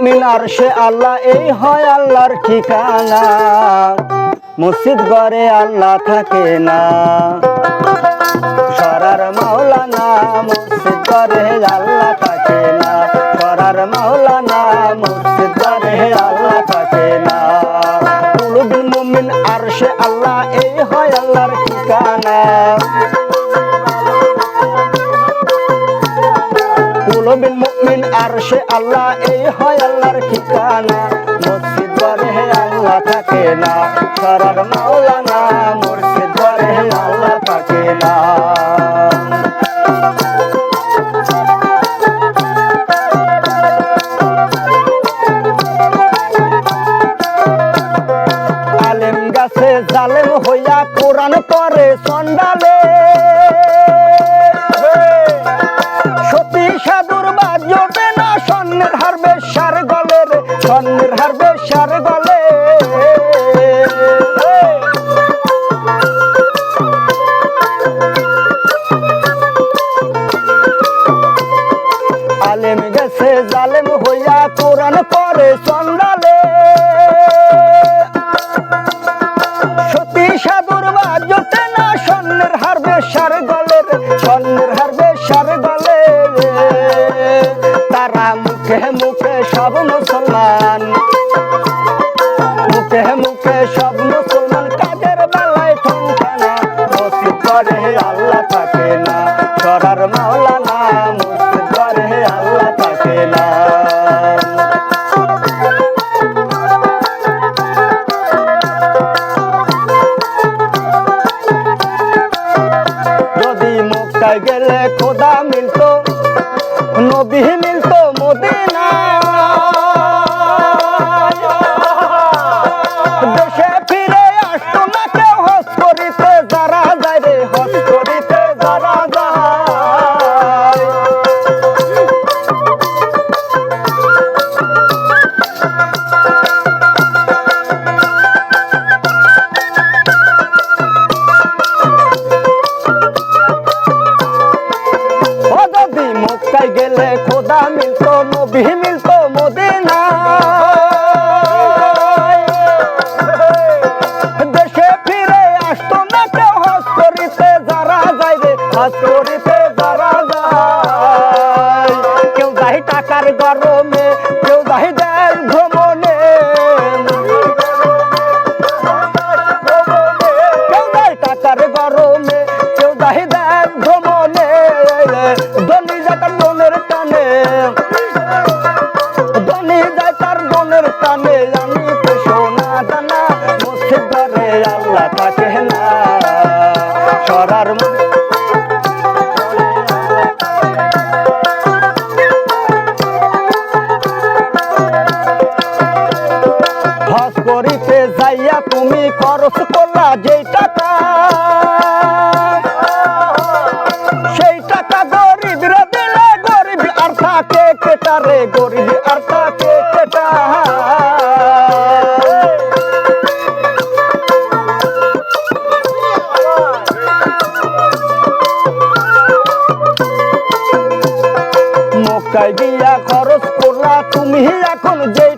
মুমিন আর সে আল্লাহ, এই হয় আল্লাহর ঠিকানা। মসজিদ ঘরে আল্লাহ থাকে না। সরার মাওলানা মসজিদ ঘরে আল্লাহ থাকে না। সরার মাওলানা মসজিদ ঘরে আল্লাহ থাকে না। আর সে আল্লাহ, এই হয় আল্লাহর ঠিকানা। আর সে আল্লাহ এই হয় আল্লাহর ঠিকানা। মসজিদ ঘরে আল্লাহ থাকে না পরে সতী সাধুর বাজতে না স্বর্ণের হারবে সার গলে রে, স্বর্ণের হারবে সার গলে তারা মুখে মুখে সব মুসলমান মুখে মুখে সব মুসলমান কাজের বেলায় ঠনকানা করে আল্লাহ থাকে না সরার মাওলানা গেলে খোদা মিলতো নবী মিলতো। টাকার গরমে, কেউ দেয় ভ্রমণে। কেউ যায় টাকার গরমে, কেউ যায় ভ্রমণে। ধনী যায় মনের টানে। ধনী যায় তার মনের টানে। আমি তো সোনা দানা, মসজিদ আল্লাহ থাকে না। সরার খরচ করলা যেই টাকা, সেই টাকা গরিবরা দিলে গরিব আর থাকে কেটারে গরিব আর থাকে কেটা। মক্কায় গিয়া খরচ করলা, তুমি এখন যেই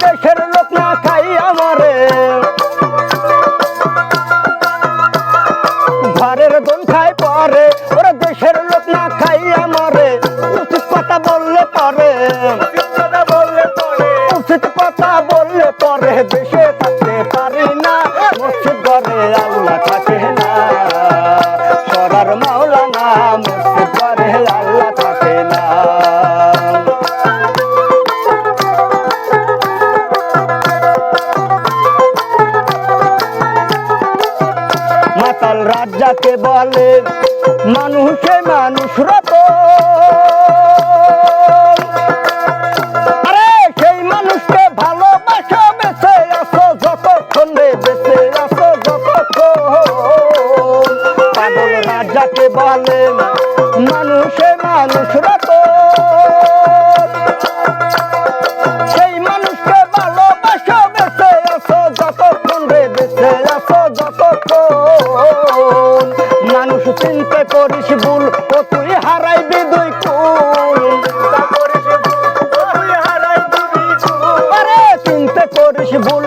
দেশের রাজ্জাকে বলে, মানুষে মানুষ রত আরে, সেই মানুষকে ভালোবাসা বেঁচে আসো, যতক্ষণ রে বেঁচে আসো, যতক্ষণ। পাগল রাজাকে বলে, মানুষে মানুষ রত মানুষ চিন্তা করিস ভুল ও তুই হারাইবি দুই কুল। চিন্তা করিস ভুল